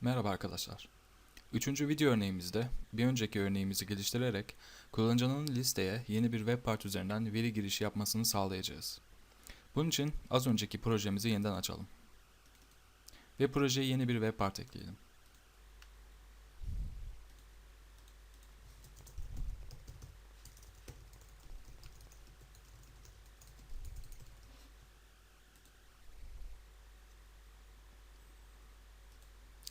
Merhaba arkadaşlar. Üçüncü video örneğimizde bir önceki örneğimizi geliştirerek kullanıcının listeye yeni bir web part üzerinden veri girişi yapmasını sağlayacağız. Bunun için az önceki projemizi yeniden açalım. Ve projeye yeni bir web part ekleyelim.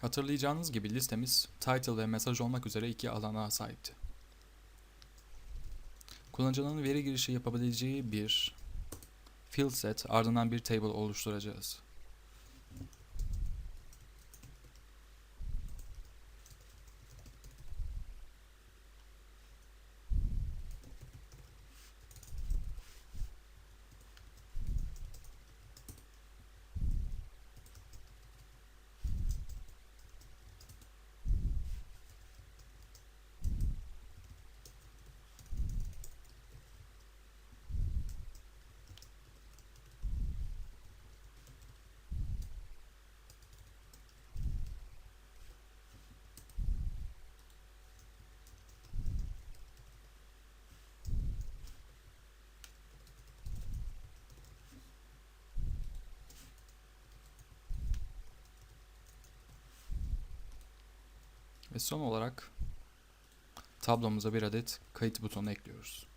Hatırlayacağınız gibi listemiz title ve mesaj olmak üzere iki alana sahipti. Kullanıcının veri girişi yapabileceği bir field set ardından bir table oluşturacağız. Ve son olarak tablomuza bir adet kayıt butonu ekliyoruz.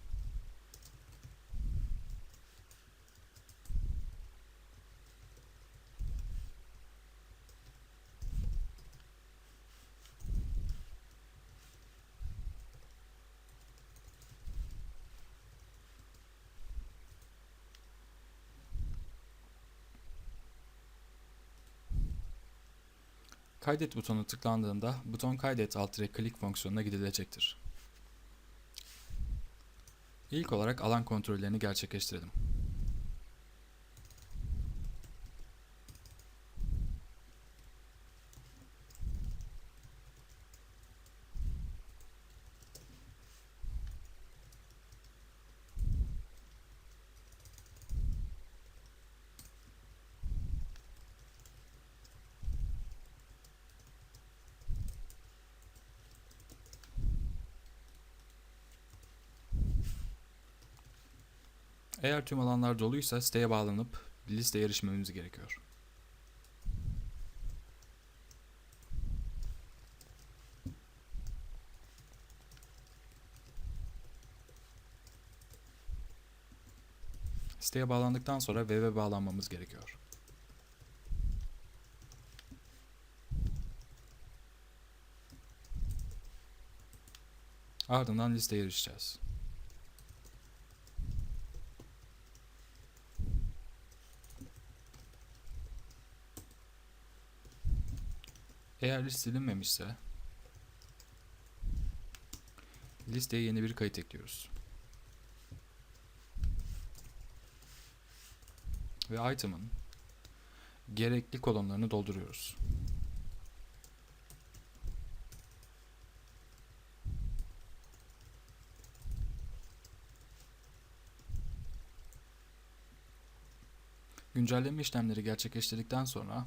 Kaydet butonu tıklandığında buton kaydet alt click fonksiyonuna gidilecektir. İlk olarak alan kontrollerini gerçekleştirelim. Eğer tüm alanlar doluysa siteye bağlanıp listeye erişmemiz gerekiyor. Siteye bağlandıktan sonra web'e bağlanmamız gerekiyor. Ardından listeye erişeceğiz. Eğer liste silinmemişse listeye yeni bir kayıt ekliyoruz. Ve item'ın gerekli kolonlarını dolduruyoruz. Güncelleme işlemleri gerçekleştirdikten sonra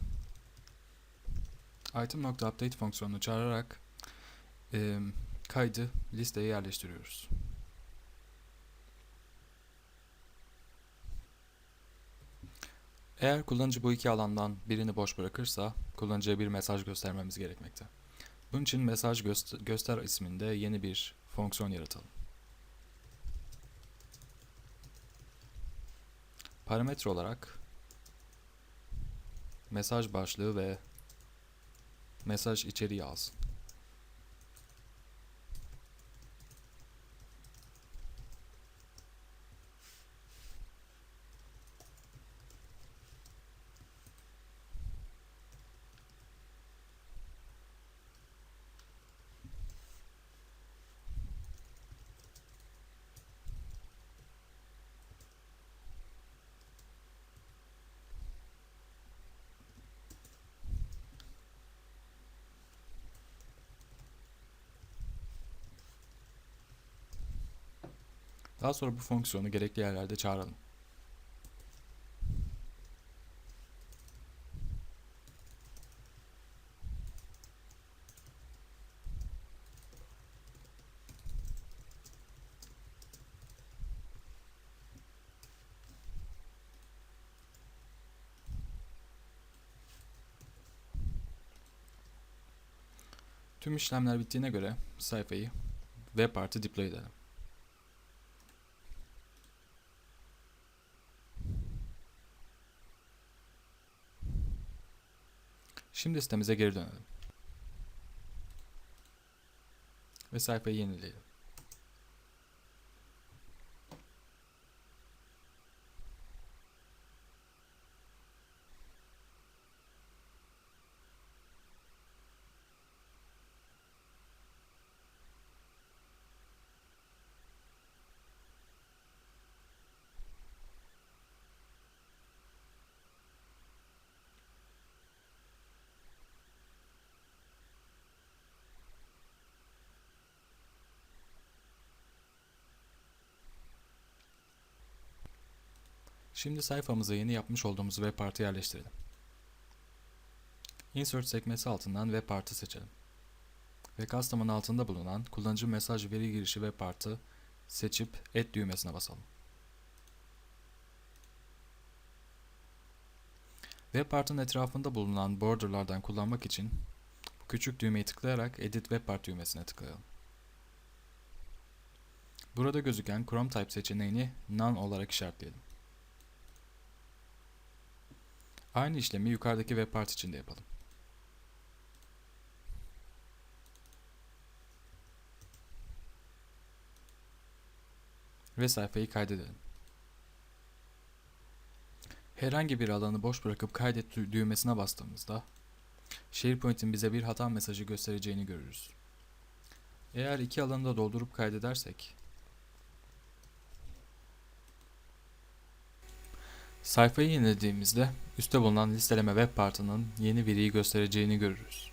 item.update fonksiyonunu çağırarak e, kaydı listeye yerleştiriyoruz. Eğer kullanıcı bu iki alandan birini boş bırakırsa kullanıcıya bir mesaj göstermemiz gerekmekte. Bunun için mesaj göster, göster isminde yeni bir fonksiyon yaratalım. Parametre olarak mesaj başlığı ve mesaj içeriği alsın. Daha sonra bu fonksiyonu gerekli yerlerde çağıralım. Tüm işlemler bittiğine göre sayfayı WebArt'ı deploy edelim. Şimdi sitemize geri dönelim. Ve sayfayı yenileyelim. Şimdi sayfamıza yeni yapmış olduğumuz web partı yerleştirelim. Insert sekmesi altından web partı seçelim. Ve custom'ın altında bulunan kullanıcı mesaj veri girişi web partı seçip add düğmesine basalım. Web partının etrafında bulunan borderlardan kullanmak için bu küçük düğmeyi tıklayarak Edit Web Part düğmesine tıklayalım. Burada gözüken Chrome Type seçeneğini None olarak işaretleyelim. Aynı işlemi yukarıdaki web part için de yapalım. Ve sayfayı kaydedelim. Herhangi bir alanı boş bırakıp kaydet dü- düğmesine bastığımızda SharePoint'in bize bir hata mesajı göstereceğini görürüz. Eğer iki alanı da doldurup kaydedersek Sayfayı yenilediğimizde üstte bulunan listeleme web partının yeni veriyi göstereceğini görürüz.